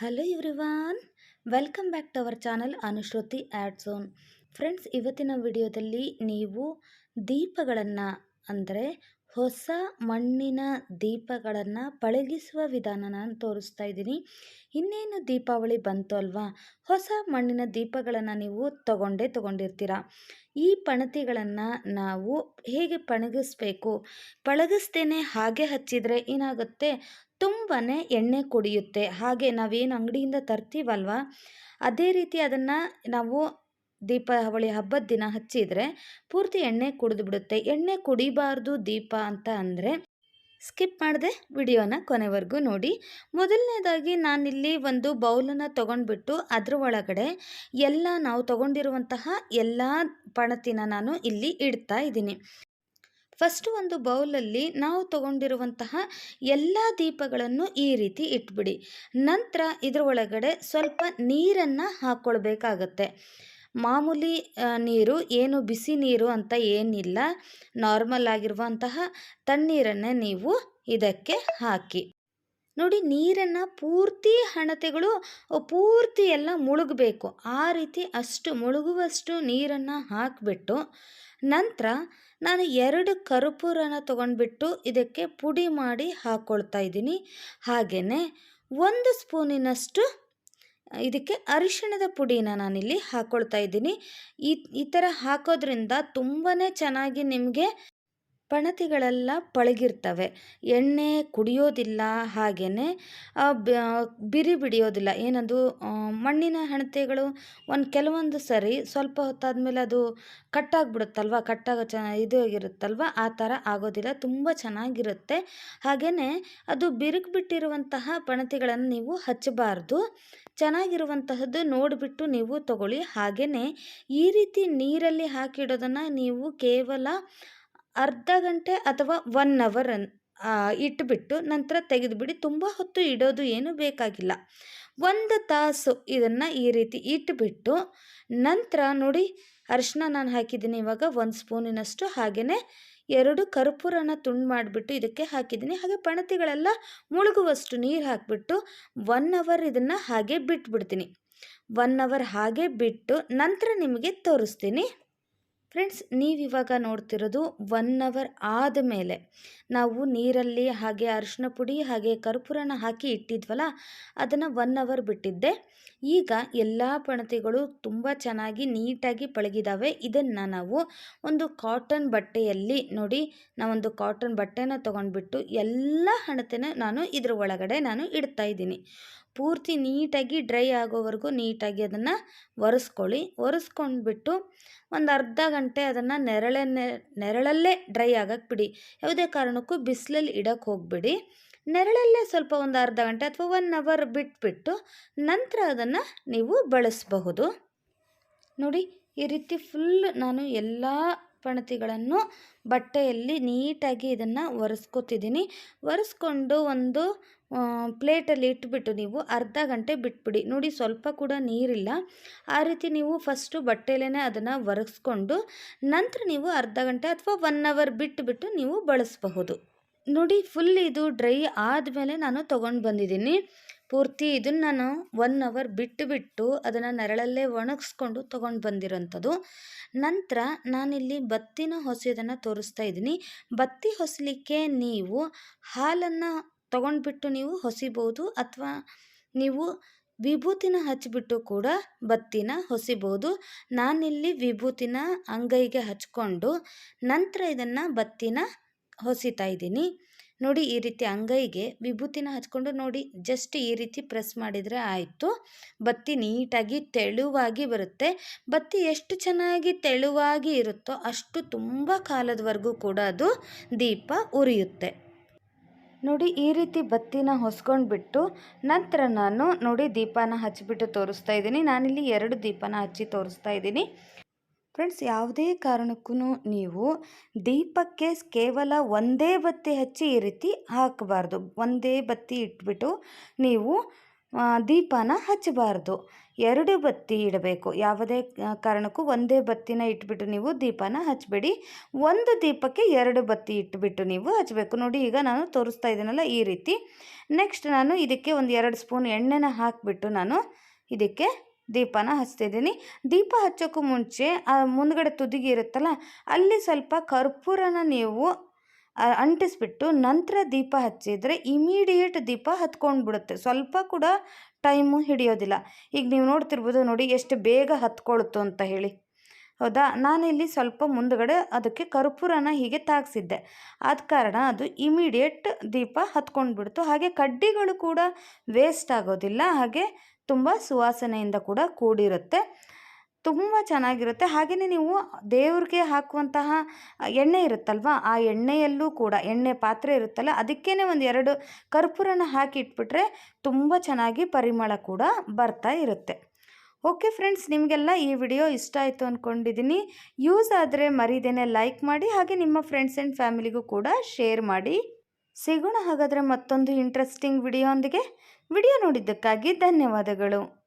Hello everyone welcome back to our channel Anushruti ad zone friends ಇವತ್ತಿನ ವಿಡಿಯೋದಲ್ಲಿ ನೀವು ದೀಪಗಳನ್ನು, ಅಂದರೆ ಹೊಸ ಮಣ್ಣಿನ ದೀಪಗಳನ್ನು ಪಳಗಿಸುವ ವಿಧಾನ ನಾನು ತೋರಿಸ್ತಾ ಇದ್ದೀನಿ. ಇನ್ನೇನು ದೀಪಾವಳಿ ಬಂತು ಅಲ್ವಾ? ಹೊಸ ಮಣ್ಣಿನ ದೀಪಗಳನ್ನು ನೀವು ತಗೊಂಡೇ ತಗೊಂಡಿರ್ತೀರ? ಈ ಪಣತಿಗಳನ್ನು ನಾವು ಹೇಗೆ ಪಣಗಿಸ್ಬೇಕು? ಪಳಗಿಸ್ತೇನೆ ಹಾಗೆ ಹಚ್ಚಿದರೆ ಏನಾಗುತ್ತೆ? ತುಂಬಾ ಎಣ್ಣೆ ಕುಡಿಯುತ್ತೆ. ಹಾಗೆ ನಾವೇನು ಅಂಗಡಿಯಿಂದ ತರ್ತೀವಲ್ವ? ಅದೇ ರೀತಿ ಅದನ್ನು ನಾವು ದೀಪಾವಳಿ ಹಬ್ಬದ ದಿನ ಹಚ್ಚಿದರೆ ಪೂರ್ತಿ ಎಣ್ಣೆ ಕುಡಿದು ಬಿಡುತ್ತೆ. ಎಣ್ಣೆ ಕುಡಿಬಾರ್ದು ದೀಪ ಅಂತ ಅಂದರೆ ಸ್ಕಿಪ್ ಮಾಡದೆ ವಿಡಿಯೋನ ಕೊನೆವರೆಗೂ ನೋಡಿ. ಮೊದಲನೇದಾಗಿ ನಾನಿಲ್ಲಿ ಒಂದು ಬೌಲನ್ನು ತೊಗೊಂಡ್ಬಿಟ್ಟು ಅದರ ಒಳಗಡೆ ಎಲ್ಲ ನಾವು ತೊಗೊಂಡಿರುವಂತಹ ಎಲ್ಲ ಪಣತಿನ ನಾನು ಇಲ್ಲಿ ಇಡ್ತಾ ಇದ್ದೀನಿ. ಫಸ್ಟು ಒಂದು ಬೌಲಲ್ಲಿ ನಾವು ತಗೊಂಡಿರುವಂತಹ ಎಲ್ಲ ದೀಪಗಳನ್ನು ಈ ರೀತಿ ಇಟ್ಬಿಡಿ. ನಂತರ ಇದರ ಒಳಗಡೆ ಸ್ವಲ್ಪ ನೀರನ್ನು ಹಾಕ್ಕೊಳ್ಬೇಕಾಗತ್ತೆ ಮಾಮೂಲಿ ನೀರು ಏನು ಬಿಸಿ ನೀರು ಅಂತ ಏನಿಲ್ಲ. ನಾರ್ಮಲ್ ಆಗಿರುವಂತಹ ತಣ್ಣೀರನ್ನೇ ನೀವು ಇದಕ್ಕೆ ಹಾಕಿ. ನೋಡಿ ನೀರನ್ನು ಪೂರ್ತಿ ಹಣತೆಗಳು ಪೂರ್ತಿ ಎಲ್ಲ ಮುಳುಗಬೇಕು. ಆ ರೀತಿ ಅಷ್ಟು ಮುಳುಗುವಷ್ಟು ನೀರನ್ನು ಹಾಕಿಬಿಟ್ಟು ನಂತರ ನಾನು ಎರಡು ಕರ್ಪೂರನ ತೊಗೊಂಡ್ಬಿಟ್ಟು ಇದಕ್ಕೆ ಪುಡಿ ಮಾಡಿ ಹಾಕ್ಕೊಳ್ತಾ ಇದ್ದೀನಿ. ಹಾಗೆಯೇ ಒಂದು ಸ್ಪೂನಿನಷ್ಟು ಇದಕ್ಕೆ ಅರಿಶಿಣದ ಪುಡಿನ ನಾನಿಲ್ಲಿ ಹಾಕ್ಕೊಳ್ತಾ ಇದ್ದೀನಿ. ಈ ಈ ಥರ ಹಾಕೋದ್ರಿಂದ ತುಂಬಾ ಚೆನ್ನಾಗಿ ನಿಮಗೆ ಪಣತಿಗಳೆಲ್ಲ ಪಳಗಿರ್ತವೆ. ಎಣ್ಣೆ ಕುಡಿಯೋದಿಲ್ಲ ಹಾಗೆಯೇ ಬಿರಿ ಬಿಡಿಯೋದಿಲ್ಲ. ಏನದು ಮಣ್ಣಿನ ಹಣತೆಗಳು ಒಂದು ಕೆಲವೊಂದು ಸರಿ ಸ್ವಲ್ಪ ಹೊತ್ತಾದಮೇಲೆ ಅದು ಕಟ್ಟಾಗ್ಬಿಡುತ್ತಲ್ವ, ಕಟ್ಟಾಗೋ ಚ, ಇದು ಆಗಿರುತ್ತಲ್ವ, ಆ ಥರ ಆಗೋದಿಲ್ಲ. ತುಂಬ ಚೆನ್ನಾಗಿರುತ್ತೆ. ಹಾಗೆಯೇ ಅದು ಬಿರುಕು ಬಿಟ್ಟಿರುವಂತಹ ಪಣತಿಗಳನ್ನು ನೀವು ಹಚ್ಚಬಾರ್ದು. ಚೆನ್ನಾಗಿರುವಂತಹದ್ದು ನೋಡಿಬಿಟ್ಟು ನೀವು ತಗೊಳ್ಳಿ. ಹಾಗೆಯೇ ಈ ರೀತಿ ನೀರಲ್ಲಿ ಹಾಕಿಡೋದನ್ನು ನೀವು ಕೇವಲ ಅರ್ಧ ಗಂಟೆ ಅಥವಾ ಒನ್ ಅವರ್ ಇಟ್ಬಿಟ್ಟು ನಂತರ ತೆಗೆದುಬಿಡಿ. ತುಂಬ ಹೊತ್ತು ಇಡೋದು ಏನು ಬೇಕಾಗಿಲ್ಲ. ಒಂದು ತಾಸು ಇದನ್ನು ಈ ರೀತಿ ಇಟ್ಬಿಟ್ಟು ನಂತರ ನೋಡಿ ಅರಿಶಿನ ನಾನು ಹಾಕಿದ್ದೀನಿ ಇವಾಗ ಒಂದು ಸ್ಪೂನಿನಷ್ಟು. ಹಾಗೆಯೇ ಎರಡು ಕರ್ಪೂರನ ತುಂಡು ಮಾಡಿಬಿಟ್ಟು ಇದಕ್ಕೆ ಹಾಕಿದ್ದೀನಿ. ಹಾಗೆ ಪಣತಿಗಳೆಲ್ಲ ಮುಳುಗುವಷ್ಟು ನೀರು ಹಾಕಿಬಿಟ್ಟು ಒನ್ ಅವರ್ ಇದನ್ನು ಹಾಗೆ ಬಿಟ್ಬಿಡ್ತೀನಿ. ಒನ್ ಅವರ್ ಹಾಗೆ ಬಿಟ್ಟು ನಂತರ ನಿಮಗೆ ತೋರಿಸ್ತೀನಿ. ಫ್ರೆಂಡ್ಸ್ ನೀವಿವಾಗ ನೋಡ್ತಿರೋದು ಒನ್ ಅವರ್ ಆದಮೇಲೆ. ನಾವು ನೀರಲ್ಲಿ ಹಾಗೆ ಅರಿಶಿನ ಪುಡಿ ಹಾಗೆ ಕರ್ಪೂರನ ಹಾಕಿ ಇಟ್ಟಿದ್ವಲ್ಲ, ಅದನ್ನು ಒನ್ ಅವರ್ ಬಿಟ್ಟಿದ್ದೆ. ಈಗ ಎಲ್ಲ ಪಣತಿಗಳು ತುಂಬ ಚೆನ್ನಾಗಿ ನೀಟಾಗಿ ಪಳಗಿದಾವೆ. ಇದನ್ನು ನಾವು ಒಂದು ಕಾಟನ್ ಬಟ್ಟೆಯಲ್ಲಿ ನೋಡಿ, ನಾವೊಂದು ಕಾಟನ್ ಬಟ್ಟೆನ ತೊಗೊಂಡ್ಬಿಟ್ಟು ಎಲ್ಲ ಹಣತೆನ ನಾನು ಇದ್ರ ಒಳಗಡೆ ನಾನು ಇಡ್ತಾ ಇದ್ದೀನಿ. ಪೂರ್ತಿ ನೀಟಾಗಿ ಡ್ರೈ ಆಗೋವರೆಗೂ ನೀಟಾಗಿ ಅದನ್ನು ಒರೆಸ್ಕೊಳ್ಳಿ. ಒರೆಸ್ಕೊಂಡ್ಬಿಟ್ಟು ಒಂದು ಅರ್ಧ ಗಂಟೆ ಅದನ್ನು ನೆರಳೆ ನೆರಳಲ್ಲೇ ಡ್ರೈ ಆಗಕ್ಕೆ ಬಿಡಿ. ಯಾವುದೇ ಕಾರಣಕ್ಕೂ ಬಿಸಿಲಲ್ಲಿ ಇಡೋಕ್ಕೆ ಹೋಗಬೇಡಿ. ನೆರಳಲ್ಲೇ ಸ್ವಲ್ಪ ಒಂದು ಅರ್ಧ ಗಂಟೆ ಅಥವಾ ಒನ್ ಅವರ್ ಬಿಟ್ಬಿಟ್ಟು ನಂತರ ಅದನ್ನು ನೀವು ಬಳಸಬಹುದು. ನೋಡಿ, ಈ ರೀತಿ ಫುಲ್ ನಾನು ಎಲ್ಲ ಪಣತಿಗಳನ್ನು ಬಟ್ಟೆಯಲ್ಲಿ ನೀಟಾಗಿ ಇದನ್ನು ಒರೆಸ್ಕೊತಿದ್ದೀನಿ. ಒರೆಸ್ಕೊಂಡು ಒಂದು ಪ್ಲೇಟಲ್ಲಿ ಇಟ್ಬಿಟ್ಟು ನೀವು ಅರ್ಧ ಗಂಟೆ ಬಿಟ್ಬಿಡಿ. ನೋಡಿ, ಸ್ವಲ್ಪ ಕೂಡ ನೀರಿಲ್ಲ. ಆ ರೀತಿ ನೀವು ಫಸ್ಟು ಬಟ್ಟೆಲೇ ಅದನ್ನು ಒರೆಸ್ಕೊಂಡು ನಂತರ ನೀವು ಅರ್ಧ ಗಂಟೆ ಅಥವಾ ಒನ್ ಅವರ್ ಬಿಟ್ಟುಬಿಟ್ಟು ನೀವು ಬಳಸಬಹುದು. ನೋಡಿ ಫುಲ್ ಇದು ಡ್ರೈ ಆದಮೇಲೆ ನಾನು ತೊಗೊಂಡು ಬಂದಿದ್ದೀನಿ. ಪೂರ್ತಿ ಇದನ್ನು ನಾನು ಒನ್ ಅವರ್ ಬಿಟ್ಟು ಬಿಟ್ಟು ಅದನ್ನು ನೆರಳಲ್ಲೇ ಒಣಗಿಸ್ಕೊಂಡು ತೊಗೊಂಡು ಬಂದಿರೋಂಥದ್ದು. ನಂತರ ನಾನಿಲ್ಲಿ ಬತ್ತಿನ ಹೊಸೆಯೋದನ್ನು ತೋರಿಸ್ತಾ ಇದ್ದೀನಿ. ಬತ್ತಿ ಹೊಸಲಿಕ್ಕೆ ನೀವು ಹಾಲನ್ನು ತೊಗೊಂಡ್ಬಿಟ್ಟು ನೀವು ಹೊಸಿಬೋದು ಅಥವಾ ನೀವು ವಿಭೂತಿನ ಹಚ್ಚಿಬಿಟ್ಟು ಕೂಡ ಬತ್ತಿನ ಹೊಸಿಬೋದು. ನಾನಿಲ್ಲಿ ವಿಭೂತಿನ ಅಂಗೈಗೆ ಹಚ್ಕೊಂಡು ನಂತರ ಇದನ್ನು ಬತ್ತಿನ ಹೊಸಿತಾ ಇದ್ದೀನಿ. ನೋಡಿ ಈ ರೀತಿ ಅಂಗೈಗೆ ವಿಭೂತಿನ ಹಚ್ಕೊಂಡು ನೋಡಿ ಜಸ್ಟ್ ಈ ರೀತಿ ಪ್ರೆಸ್ ಮಾಡಿದರೆ ಆಯಿತು. ಬತ್ತಿ ನೀಟಾಗಿ ತೆಳುವಾಗಿ ಬರುತ್ತೆ. ಬತ್ತಿ ಎಷ್ಟು ಚೆನ್ನಾಗಿ ತೆಳುವಾಗಿ ಇರುತ್ತೋ ಅಷ್ಟು ತುಂಬ ಕಾಲದವರೆಗೂ ಕೂಡ ಅದು ದೀಪ ಉರಿಯುತ್ತೆ. ನೋಡಿ ಈ ರೀತಿ ಬತ್ತಿನ ಹೊಸ್ಕೊಂಡ್ಬಿಟ್ಟು ನಂತರ ನಾನು ನೋಡಿ ದೀಪನ ಹಚ್ಚಿಬಿಟ್ಟು ತೋರಿಸ್ತಾ ಇದ್ದೀನಿ. ನಾನಿಲ್ಲಿ ಎರಡು ದೀಪನ ಹಚ್ಚಿ ತೋರಿಸ್ತಾ ಇದ್ದೀನಿ. ಫ್ರೆಂಡ್ಸ್ ಯಾವುದೇ ಕಾರಣಕ್ಕೂ ನೀವು ದೀಪಕ್ಕೆ ಕೇವಲ ಒಂದೇ ಬತ್ತಿ ಹಚ್ಚಿ ಈ ರೀತಿ ಹಾಕಬಾರ್ದು. ಒಂದೇ ಬತ್ತಿ ಇಟ್ಬಿಟ್ಟು ನೀವು ದೀಪನ ಹಚ್ಚಬಾರ್ದು. ಎರಡು ಬತ್ತಿ ಇಡಬೇಕು. ಯಾವುದೇ ಕಾರಣಕ್ಕೂ ಒಂದೇ ಬತ್ತಿನ ಇಟ್ಬಿಟ್ಟು ನೀವು ದೀಪನ ಹಚ್ಚಬೇಡಿ ಒಂದು ದೀಪಕ್ಕೆ ಎರಡು ಬತ್ತಿ ಇಟ್ಬಿಟ್ಟು ನೀವು ಹಚ್ಚಬೇಕು ನೋಡಿ, ಈಗ ನಾನು ತೋರಿಸ್ತಾ ಇದ್ದೀನಲ್ಲ ಈ ರೀತಿ. ನೆಕ್ಸ್ಟ್ ನಾನು ಇದಕ್ಕೆ ಒಂದು ಎರಡು ಸ್ಪೂನ್ ಎಣ್ಣೆನ ಹಾಕಿಬಿಟ್ಟು ನಾನು ಇದಕ್ಕೆ ದೀಪನ ಹಚ್ತಿದ್ದೀನಿ. ದೀಪ ಹಚ್ಚೋಕ್ಕೂ ಮುಂಚೆ ಮುಂದ್ಗಡೆ ತುದಿಗೆ ಇರುತ್ತಲ್ಲ, ಅಲ್ಲಿ ಸ್ವಲ್ಪ ಕರ್ಪೂರನ ನೀವು ಅಂಟಿಸ್ಬಿಟ್ಟು ನಂತರ ದೀಪ ಹಚ್ಚಿದರೆ ಇಮಿಡಿಯೇಟ್ ದೀಪ ಹತ್ಕೊಂಡು ಬಿಡುತ್ತೆ ಸ್ವಲ್ಪ ಕೂಡ ಟೈಮು ಹಿಡಿಯೋದಿಲ್ಲ. ಈಗ ನೀವು ನೋಡ್ತಿರ್ಬೋದು ನೋಡಿ ಎಷ್ಟು ಬೇಗ ಹತ್ಕೊಳ್ತು ಅಂತ ಹೇಳಿ. ಹೌದಾ? ನಾನಿಲ್ಲಿ ಸ್ವಲ್ಪ ಮುಂದಗಡೆ ಅದಕ್ಕೆ ಕರ್ಪೂರನ ಹೀಗೆ ತಾಗಿಸಿದ್ದೆ. ಆದ ಕಾರಣ ಅದು ಇಮಿಡಿಯೇಟ್ ದೀಪ ಹತ್ಕೊಂಡು ಬಿಡ್ತು ಹಾಗೆ ಕಡ್ಡಿಗಳು ಕೂಡ ವೇಸ್ಟ್ ಆಗೋದಿಲ್ಲ. ಹಾಗೆ ತುಂಬ ಸುವಾಸನೆಯಿಂದ ಕೂಡ ಕೂಡಿರುತ್ತೆ. ತುಂಬ ಚೆನ್ನಾಗಿರುತ್ತೆ. ಹಾಗೆಯೇ ನೀವು ದೇವ್ರಿಗೆ ಹಾಕುವಂತಹ ಎಣ್ಣೆ ಇರುತ್ತಲ್ವ, ಆ ಎಣ್ಣೆಯಲ್ಲೂ ಕೂಡ, ಎಣ್ಣೆ ಪಾತ್ರೆ ಇರುತ್ತಲ್ಲ ಅದಕ್ಕೇ ಒಂದು ಎರಡು ಕರ್ಪೂರನ ಹಾಕಿ ಇಟ್ಬಿಟ್ರೆ ತುಂಬ ಚೆನ್ನಾಗಿ ಪರಿಮಳ ಕೂಡ ಬರ್ತಾ ಇರುತ್ತೆ. ಓಕೆ ಫ್ರೆಂಡ್ಸ್, ನಿಮಗೆಲ್ಲ ಈ ವಿಡಿಯೋ ಇಷ್ಟ ಆಯಿತು ಅಂದ್ಕೊಂಡಿದ್ದೀನಿ ಯೂಸ್ ಆದರೆ ಮರಿದೇನೆ ಲೈಕ್ ಮಾಡಿ, ಹಾಗೆ ನಿಮ್ಮ ಫ್ರೆಂಡ್ಸ್ ಆ್ಯಂಡ್ ಫ್ಯಾಮಿಲಿಗೂ ಕೂಡ ಶೇರ್ ಮಾಡಿ. ಸಿಗೋಣ ಹಾಗಾದರೆ ಮತ್ತೊಂದು ಇಂಟ್ರೆಸ್ಟಿಂಗ್ ವಿಡಿಯೋ ವಿಡಿಯೋ ನೋಡಿದ್ದಕ್ಕಾಗಿ ಧನ್ಯವಾದಗಳು.